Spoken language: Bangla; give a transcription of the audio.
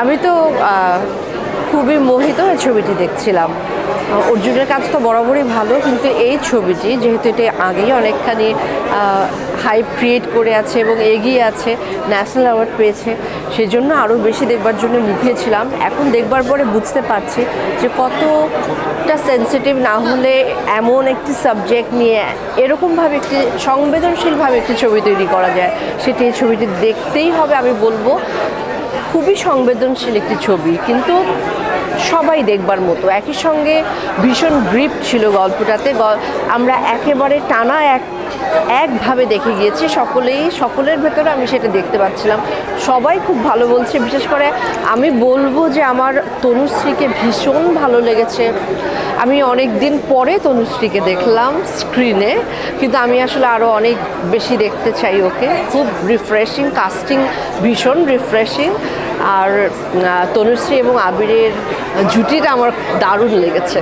আমি তো খুবই মোহিত হয়ে ছবিটি দেখছিলাম। অর্জুনের কাজ তো বরাবরই ভালো, কিন্তু এই ছবিটি যেহেতু এটা আগেই অনেকখানি হাইপ ক্রিয়েট করে আছে এবং এগিয়ে আছে ন্যাশনাল অ্যাওয়ার্ড পেয়েছে, সেজন্য আরও বেশি দেখবার জন্য মুখিয়েছিলাম এখন দেখবার পরে বুঝতে পারছি যে কতটা সেন্সিটিভ না হলে এমন একটি সাবজেক্ট নিয়ে এরকমভাবে একটি সংবেদনশীলভাবে একটি ছবি তৈরি করা যায়, সেটি এই ছবিটি দেখতেই হবে আমি বলব। খুবই সংবেদনশীল একটি ছবি, কিন্তু সবাই দেখবার মতো। একই সঙ্গে ভীষণ গ্রিপ ছিল গল্পটাতে। আমরা একেবারে টানা এক, একভাবে দেখে গিয়েছি, সকলেই, সকলের ভেতরে আমি সেটা দেখতে পাচ্ছিলাম। সবাই খুব ভালো বলছে, বিশেষ করে আমি বলব যে আমার তনুশ্রীকে ভীষণ ভালো লেগেছে। আমি অনেক দিন পরে তনুশ্রীকে দেখলাম স্ক্রিনে কিন্তু আমি আসলে আরও অনেক বেশি দেখতে চাই ওকে। খুব রিফ্রেশিং কাস্টিং ভীষণ রিফ্রেশিং আর তনুশ্রী এবং আবিরের জুটিটা আমার দারুণ লেগেছে।